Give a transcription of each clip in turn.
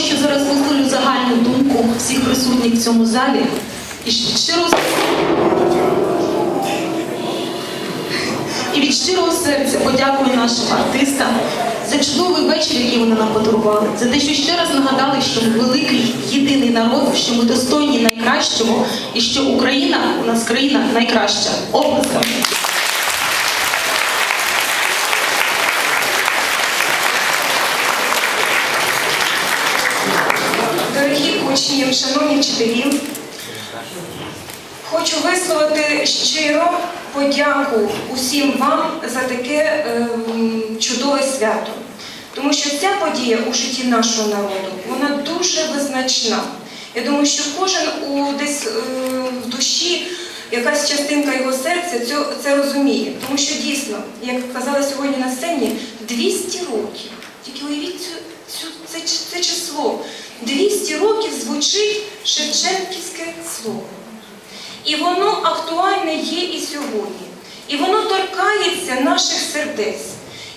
що зараз висловлю загальну думку всіх присутніх в цьому залі. І щирого, і від щирого серця подякую нашим артистам за чудовий вечір, який вони нам подарували, за те, що ще раз нагадали, що ми великий єдиний народ, що ми достойні найкращого, і що Україна у нас країна найкраща. Оплесками. Дорогі учні, шановні вчителі, хочу висловити щиро подяку усім вам за таке ем, чудове свято. Тому що ця подія у житті нашого народу вона дуже визначна. Я думаю, що кожен у десь е, в душі, якась частинка його серця це, це розуміє. Тому що дійсно, як казали сьогодні на сцені, 200 років. Тільки уявіть цю, цю, це, це число. 200 років звучить Шевченківське слово. І воно актуальне є і сьогодні. І воно торкається наших сердець.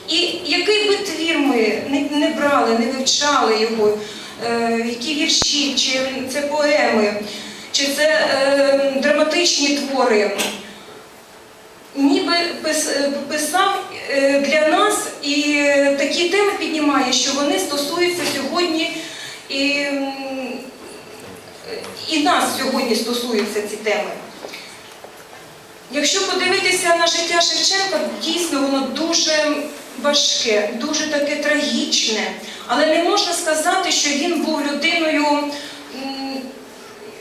І який би твір ми не, брали, не вивчали його, е, які вірші, чи це поеми, чи це е, драматичні твори, ніби е, писав е, для нас і такі теми піднімає, що вони стосуються сьогодні і, і нас сьогодні стосуються ці теми. Якщо подивитися на життя Шевченка, дійсно воно дуже важке, дуже таке трагічне. Але не можна сказати, що він був людиною,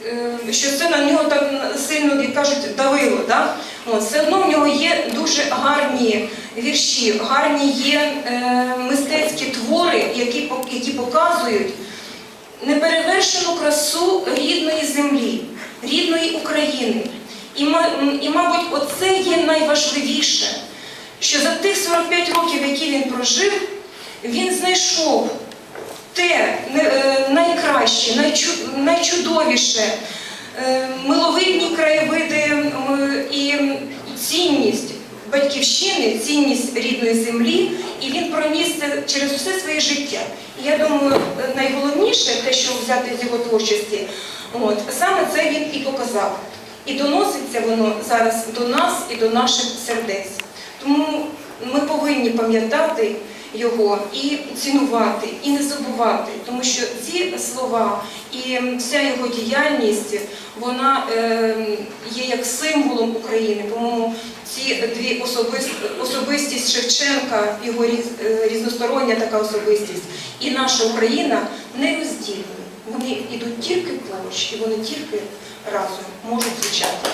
е, що це на нього так сильно, як кажуть, давило. Да? От, все одно в нього є дуже гарні вірші, гарні є е, мистецькі твори, які, які показують неперевершену красу рідної землі, рідної України. І, і, мабуть, оце є найважливіше, що за тих 45 років, які він прожив, він знайшов те е, найкраще, найчу- найчудовіше, е, миловидні краєвиди і цінність батьківщини, цінність рідної землі, і проніс це через все своє життя. І я думаю, найголовніше, те, що взяти з його творчості, от, саме це він і показав. І доноситься воно зараз до нас і до наших сердець. Тому ми повинні пам'ятати його і цінувати, і не забувати, тому що ці слова і вся його діяльність, вона е, є як символом України. По-моєму, ці дві особист, особистість Шевченка, його різ- е, різностороння така особистість, і наша Україна нероздільні. Вони йдуть тільки поруч, і вони тільки разом можуть звучати.